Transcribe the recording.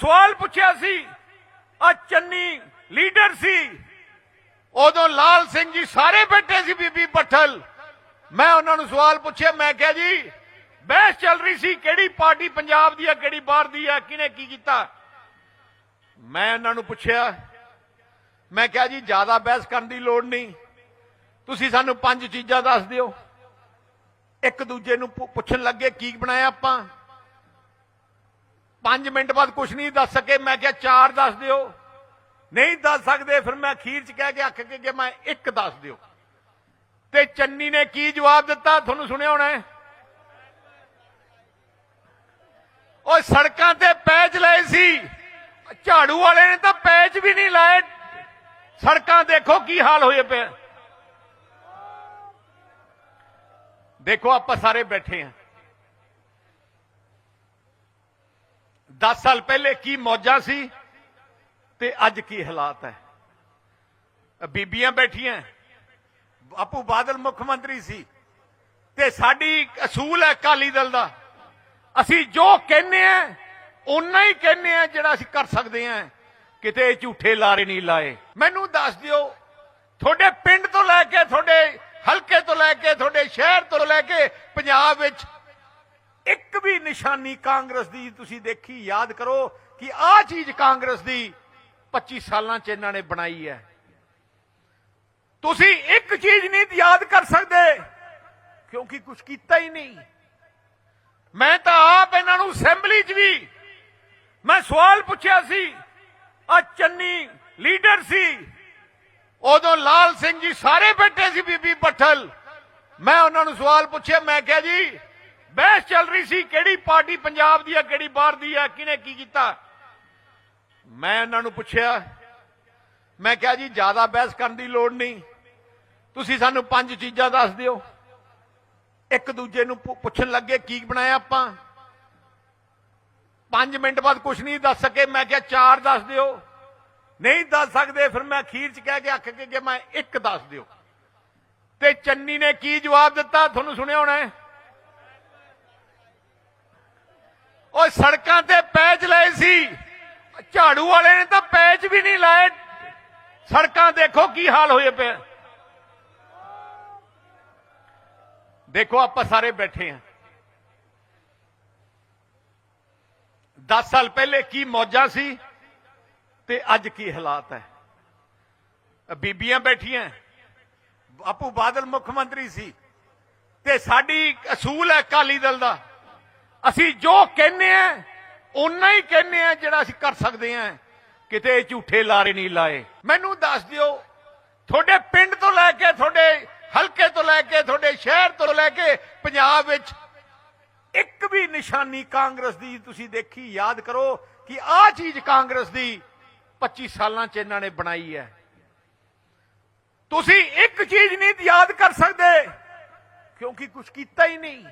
ਸਵਾਲ ਪੁੱਛਿਆ ਸੀ ਆ ਚੰਨੀ ਲੀਡਰ ਸੀ। ਉਦੋਂ ਲਾਲ ਸਿੰਘ ਜੀ ਸਾਰੇ ਬੈਠੇ ਸੀ ਬੀਬੀ ਪੱਠਲ। ਮੈਂ ਉਹਨਾਂ ਨੂੰ ਸਵਾਲ ਪੁੱਛਿਆ, ਮੈਂ ਕਿਹਾ ਜੀ, ਬਹਿਸ ਚੱਲ ਰਹੀ ਸੀ, ਕਿਹੜੀ ਪਾਰਟੀ ਪੰਜਾਬ ਦੀ ਹੈ ਕਿਹੜੀ ਬਾਹਰ ਦੀ ਹੈ ਕਿਹਨੇ ਕੀ ਕੀਤਾ? ਮੈਂ ਉਹਨਾਂ ਨੂੰ ਪੁੱਛਿਆ, ਮੈਂ ਕਿਹਾ ਜੀ, ਜ਼ਿਆਦਾ ਬਹਿਸ ਕਰਨ ਦੀ ਲੋੜ ਨਹੀਂ। ਤੁਸੀਂ ਸਾਨੂੰ ਪੰਜ ਚੀਜ਼ਾਂ ਦੱਸ ਦਿਓ। ਇੱਕ ਦੂਜੇ ਨੂੰ ਪੁੱਛਣ ਲੱਗੇ, ਕੀ ਬਣਾਇਆ ਆਪਾਂ? 5 ਮਿੰਟ ਬਾਅਦ ਕੁਝ ਨਹੀਂ ਦੱਸ ਸਕੇ, ਮੈਂ ਕਿਹਾ ਚਾਰ ਦੱਸ ਦਿਓ। ਨਹੀਂ ਦੱਸ ਸਕਦੇ, ਫਿਰ ਮੈਂ ਅਖੀਰ ਚ ਕਹਿ ਕੇ ਅੱਖ ਕੇ ਕਿ ਮੈਂ ਇੱਕ ਦੱਸ ਦਿਓ। ਤੇ ਚੰਨੀ ਨੇ ਕੀ ਜਵਾਬ ਦਿੱਤਾ? ਤੁਹਾਨੂੰ ਸੁਣਿਆ ਹੋਣਾ ਉਹ ਸੜਕਾਂ ਤੇ ਪੈਚ ਲਏ ਸੀ। ਝਾੜੂ ਵਾਲੇ ਨੇ ਤਾਂ ਪੈਚ ਵੀ ਨਹੀਂ ਲਾਏ। ਸੜਕਾਂ ਦੇਖੋ ਕੀ ਹਾਲ ਹੋਏ ਪਏ ਦੇਖੋ, ਆਪਾਂ ਸਾਰੇ ਬੈਠੇ ਹਾਂ 10 ਸਾਲ ਪਹਿਲੇ ਕੀ ਮੌਜਾਂ ਸੀ ਤੇ ਅੱਜ ਕੀ ਹਾਲਾਤ ਹੈ? ਬੀਬੀਆਂ ਬੈਠੀਆਂ ਆਪੂ ਬਾਦਲ ਮੁੱਖ ਮੰਤਰੀ ਸੀ ਤੇ ਸਾਡੀ ਅਸੂਲ ਹੈ ਅਕਾਲੀ ਦਲ ਦਾ। ਅਸੀਂ ਜੋ ਕਹਿੰਨੇ ਆ ਓਨਾ ਹੀ ਕਹਿੰਨੇ ਆ ਜਿਹੜਾ ਅਸੀਂ ਕਰ ਸਕਦੇ ਆ ਕਿਤੇ ਝੂਠੇ ਲਾਰੇ ਨਹੀਂ ਲਾਏ। ਮੈਨੂੰ ਦੱਸ ਦਿਓ, ਤੁਹਾਡੇ ਪਿੰਡ ਤੋਂ ਲੈ ਕੇ ਤੁਹਾਡੇ ਹਲਕੇ ਤੋਂ ਲੈ ਕੇ ਤੁਹਾਡੇ ਸ਼ਹਿਰ ਤੋਂ ਲੈ ਕੇ ਪੰਜਾਬ ਵਿੱਚ ਇੱਕ ਵੀ ਨਿਸ਼ਾਨੀ ਕਾਂਗਰਸ ਦੀ ਤੁਸੀਂ ਦੇਖੀ, ਯਾਦ ਕਰੋ ਕਿ ਆਹ ਚੀਜ਼ ਕਾਂਗਰਸ ਦੀ 25 ਸਾਲਾਂ ਚ ਇਹਨਾਂ ਨੇ ਬਣਾਈ ਹੈ। ਤੁਸੀਂ ਇੱਕ ਚੀਜ਼ ਨਹੀਂ ਯਾਦ ਕਰ ਸਕਦੇ, ਕਿਉਂਕਿ ਕੁਝ ਕੀਤਾ ਹੀ ਨਹੀਂ। ਮੈਂ ਤਾਂ ਆਪ ਇਹਨਾਂ ਨੂੰ ਅਸੈਂਬਲੀ 'ਚ ਵੀ ਮੈਂ ਸਵਾਲ ਪੁੱਛਿਆ ਸੀ ਆ ਚੰਨੀ ਲੀਡਰ ਸੀ, ਉਦੋਂ ਲਾਲ ਸਿੰਘ ਜੀ ਸਾਰੇ ਬੈਠੇ ਸੀ ਬੀਬੀ ਪੱਠਲ। ਮੈਂ ਉਹਨਾਂ ਨੂੰ ਸਵਾਲ ਪੁੱਛਿਆ, ਮੈਂ ਕਿਹਾ ਜੀ ਬਹਿਸ ਚੱਲ ਰਹੀ ਸੀ, ਕਿਹੜੀ ਪਾਰਟੀ ਪੰਜਾਬ ਦੀ ਹੈ ਕਿਹੜੀ ਬਾਹਰ ਦੀ ਹੈ ਕਿਹਨੇ ਕੀ ਕੀਤਾ? ਮੈਂ ਉਹਨਾਂ ਨੂੰ ਪੁੱਛਿਆ, ਮੈਂ ਕਿਹਾ ਜੀ, ਜ਼ਿਆਦਾ ਬਹਿਸ ਕਰਨ ਦੀ ਲੋੜ ਨਹੀਂ। ਤੁਸੀਂ ਸਾਨੂੰ ਪੰਜ ਚੀਜ਼ਾਂ ਦੱਸ ਦਿਓ। ਇੱਕ ਦੂਜੇ ਨੂੰ ਪੁੱਛਣ ਲੱਗੇ, ਕੀ ਬਣਾਇਆ ਆਪਾਂ? 5 ਮਿੰਟ ਬਾਅਦ ਕੁਝ ਨਹੀਂ ਦੱਸ ਸਕੇ, ਮੈਂ ਕਿਹਾ ਚਾਰ ਦੱਸ ਦਿਓ। ਨਹੀਂ ਦੱਸ ਸਕਦੇ, ਫਿਰ ਮੈਂ ਅਖੀਰ ਚ ਕਹਿ ਕੇ ਅੱਖ ਕੇ ਕਿ ਮੈਂ ਇੱਕ ਦੱਸ ਦਿਓ। ਤੇ ਚੰਨੀ ਨੇ ਕੀ ਜਵਾਬ ਦਿੱਤਾ? ਤੁਹਾਨੂੰ ਸੁਣਿਆ ਹੋਣਾ ਹੈ? ਉਹ ਸੜਕਾਂ ਤੇ ਪੈਚ ਲਏ ਸੀ। ਝਾੜੂ ਵਾਲੇ ਨੇ ਤਾਂ ਪੈਚ ਵੀ ਨਹੀਂ ਲਾਏ। ਸੜਕਾਂ ਦੇਖੋ ਕੀ ਹਾਲ ਹੋਏ ਪਏ ਦੇਖੋ ਆਪਾਂ ਸਾਰੇ ਬੈਠੇ ਹਾਂ 10 ਸਾਲ ਪਹਿਲੇ ਕੀ ਮੌਜਾਂ ਸੀ ਤੇ ਅੱਜ ਕੀ ਹਾਲਾਤ ਹੈ। ਬੀਬੀਆਂ ਬੈਠੀਆਂ। ਆਪੂ ਬਾਦਲ ਮੁੱਖ ਮੰਤਰੀ ਸੀ। ਤੇ ਸਾਡੀ ਅਸੂਲ ਹੈ ਅਕਾਲੀ ਦਲ ਦਾ। ਅਸੀਂ ਜੋ ਕਹਿੰਨੇ ਆ, ਓਨਾ ਹੀ ਕਹਿੰਨੇ ਆ ਜਿਹੜਾ ਅਸੀਂ ਕਰ ਸਕਦੇ ਆ। ਕਿਤੇ ਝੂਠੇ ਲਾਰੇ ਨਹੀਂ ਲਾਏ। ਮੈਨੂੰ ਦੱਸ ਦਿਓ, ਤੁਹਾਡੇ ਪਿੰਡ ਤੋਂ ਲੈ ਕੇ, ਤੁਹਾਡੇ ਹਲਕੇ ਤੋਂ ਲੈ ਕੇ, ਤੁਹਾਡੇ ਸ਼ਹਿਰ ਤੋਂ ਲੈ ਕੇ ਪੰਜਾਬ ਵਿੱਚ ਇੱਕ ਵੀ ਨਿਸ਼ਾਨੀ ਕਾਂਗਰਸ ਦੀ ਤੁਸੀਂ ਦੇਖੀ, ਯਾਦ ਕਰੋ ਕਿ ਆਹ ਚੀਜ਼ ਕਾਂਗਰਸ ਦੀ 25 ਸਾਲਾਂ ਚ ਇਹਨਾਂ ਨੇ ਬਣਾਈ ਹੈ। ਤੁਸੀਂ ਇੱਕ ਚੀਜ਼ ਨਹੀਂ ਯਾਦ ਕਰ ਸਕਦੇ, ਕਿਉਂਕਿ ਕੁਝ ਕੀਤਾ ਹੀ ਨਹੀਂ।